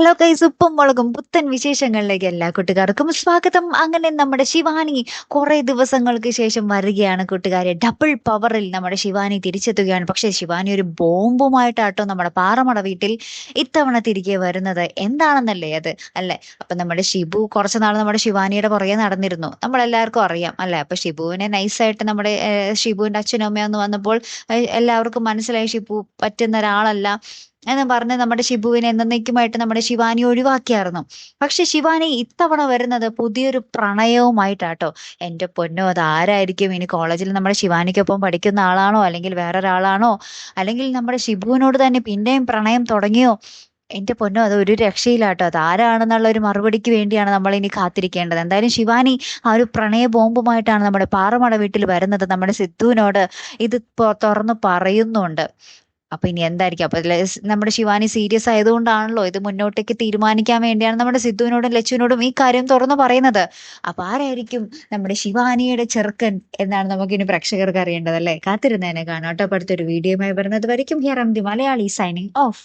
Hello guys ഉപ്പും മുളകും പുത്തൻ വിശേഷങ്ങളിലേക്ക് എല്ലാ കൂട്ടുകാർക്കും സ്വാഗതം. അങ്ങനെ നമ്മുടെ ശിവാനി കുറെ ദിവസങ്ങൾക്ക് ശേഷം വരികയാണ് കൂട്ടുകാരെ. ഡബിൾ പവറിൽ നമ്മുടെ ശിവാനി തിരിച്ചെത്തുകയാണ്. പക്ഷെ ശിവാനി ഒരു ബോംബുമായിട്ടാട്ടോ നമ്മുടെ പാറമട വീട്ടിൽ ഇത്തവണ തിരികെ വരുന്നത്. എന്താണെന്നല്ലേ അത്? അല്ലേ? അപ്പൊ നമ്മുടെ ഷിബു കുറച്ച് നാൾ നമ്മുടെ ശിവാനിയുടെ പുറകെ നടന്നിരുന്നു. നമ്മളെല്ലാവർക്കും അറിയാം അല്ലെ? അപ്പൊ ഷിബുവിനെ നൈസായിട്ട് നമ്മുടെ ഷിബുവിന്റെ അച്ഛനും അമ്മയും ഒന്ന് വന്നപ്പോൾ എല്ലാവർക്കും മനസ്സിലായി. ഷിബു പറ്റുന്ന ഒരാളല്ല. എന്ന് പറഞ്ഞ് നമ്മുടെ ഷിബുവിനെ എന്നേക്കുമായിട്ട് നമ്മുടെ ശിവാനി ഒഴിവാക്കിയായിരുന്നു. പക്ഷെ ശിവാനി ഇത്തവണ വരുന്നത് പുതിയൊരു പ്രണയവുമായിട്ടാട്ടോ. എന്റെ പൊന്നോ അത് ആരായിരിക്കും? ഇനി കോളേജിൽ നമ്മുടെ ശിവാനിക്കൊപ്പം പഠിക്കുന്ന ആളാണോ? അല്ലെങ്കിൽ വേറൊരാളാണോ? അല്ലെങ്കിൽ നമ്മുടെ ഷിബുവിനോട് തന്നെ പിന്നെയും പ്രണയം തുടങ്ങിയോ? എന്റെ പൊന്നോ അത് ഒരു രക്ഷയില്ലാട്ടോ അത് ആരാണെന്നുള്ള ഒരു മറുപടിക്ക് വേണ്ടിയാണ് നമ്മൾ ഇനി കാത്തിരിക്കേണ്ടത്. എന്തായാലും ശിവാനി ആ ഒരു പ്രണയ ബോംബുമായിട്ടാണ് നമ്മുടെ പാറമട വീട്ടിൽ വരുന്നത്. നമ്മുടെ സിദ്ധുവിനോട് ഇത് തുറന്നു പറയുന്നുണ്ട്. അപ്പൊ ഇനി എന്തായിരിക്കും? അപ്പൊ നമ്മുടെ ശിവാനി സീരിയസ് ആയതുകൊണ്ടാണല്ലോ ഇത് മുന്നോട്ടേക്ക് തീരുമാനിക്കാൻ വേണ്ടിയാണ് നമ്മുടെ സിദ്ധുവിനോടും ലച്ചുവിനോടും ഈ കാര്യം തുറന്നു പറയുന്നത്. അപ്പൊ ആരായിരിക്കും നമ്മുടെ ശിവാനിയുടെ ചെറുക്കൻ എന്നാണ് നമുക്കിനി പ്രേക്ഷകർക്ക് അറിയേണ്ടത് അല്ലേ? കാത്തിരുന്നതിനെ കാണാം അപ്പൊ അടുത്തൊരു വീഡിയോയുമായി വരുന്നത് വരയ്ക്കും. Here am the Malayali signing off